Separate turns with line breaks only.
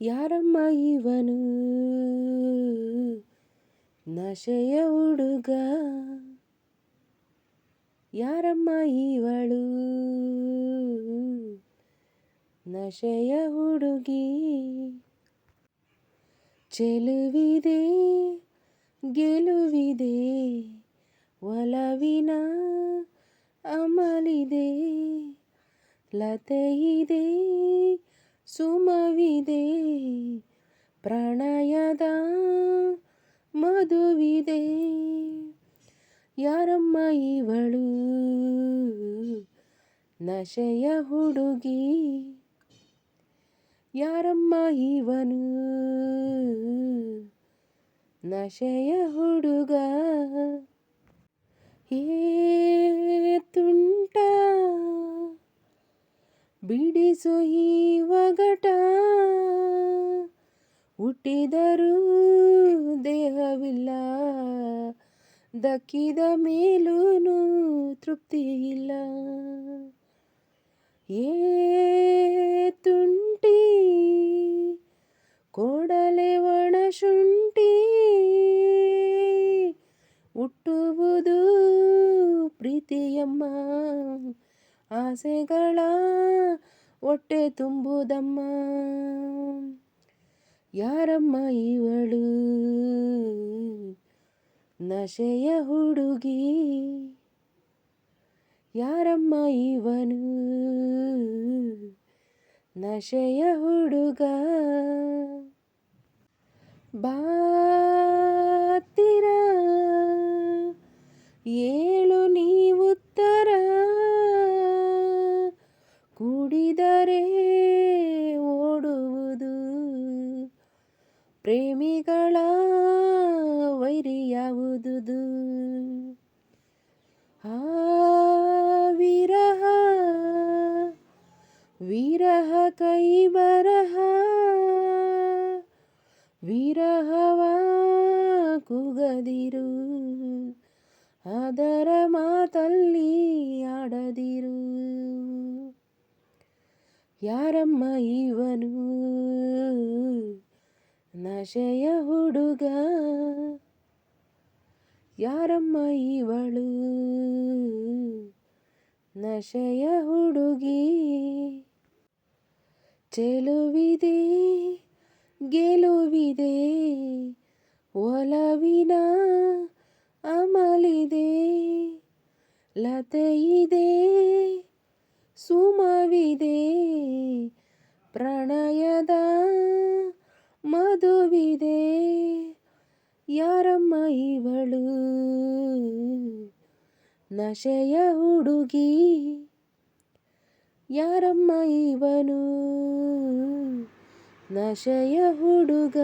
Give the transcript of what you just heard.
ಯಾರಮ್ಮ ಇವನು? ನಶೆಯ ಹುಡುಗ. ಯಾರಮ್ಮ ಇವಳು? ನಶೆಯ ಹುಡುಗಿ. ಚೆಲುವಿದೆ ಗೆಲುವಿದೆ ಒಲವಿನ ಅಮಲಿದೆ ಲತೆಯಿದೆ ಸುಮವಿದೆ ಪ್ರಣಯದ ಮಧುವಿದೆ ಯಾರಮ್ಮ ಇವಳು? ನಶೆಯ ಹುಡುಗಿ. ಯಾರಮ್ಮ ಇವನು? ನಶೆಯ ಹುಡುಗ. ಏ ತುಂಟ ಬಿಡಿಸು ಈ ಒಗಟ. ಹುಟ್ಟಿದರೂ ದೇಹವಿಲ್ಲ. ದಕ್ಕಿದ ಮೇಲೂ ತೃಪ್ತಿ ಇಲ್ಲ ಏ ತುಂಟಿ, ಕೊಡಲೆ ಒಣ ಶುಂಠಿ. ಹುಟ್ಟುವುದು ಪ್ರೀತಿಯಮ್ಮ. ಆಸೆಗಳ ಹೊಟ್ಟೆ ತುಂಬುದಮ್ಮ. ಯಾರಮ್ಮ ಇವಳು? ನಶೆಯ ಹುಡುಗಿ. ಯಾರಮ್ಮ ಇವನು? ನಶೆಯ ಹುಡುಗ. ಬಾತಿರ ಏಳು ಕೂಡಿದರೆ ಓಡುವುದು. ಪ್ರೇಮಿಗಳ ವೈರಿಯಾವುದುದು ಆ ವಿರಹ ವಿರಹ ಕೈ ಬರಹ ವಿರಹವ ಕುಗದಿರು. ಅದರ ಮಾತಲ್ಲಿ ಆಡದಿರು. ಯಾರಮ್ಮ ಇವನು? ನಶೆಯ ಹುಡುಗ. ಯಾರಮ್ಮ ಇವಳು? ನಶೆಯ ಹುಡುಗಿ. ಚೆಲುವಿದೆ ಗೆಲುವಿದೆ ಒಲವಿನ ಅಮಲಿದೆ ಲತೆಯಿದೆ. ಸುಮವಿದೆ. ಪ್ರಣಯದ ಮಧುವಿದೆ ಯಾರಮ್ಮ ಇವಳು? ನಶೆಯ ಹುಡುಗಿ. ಯಾರಮ್ಮ ಇವನು? ನಶೆಯ ಹುಡುಗ.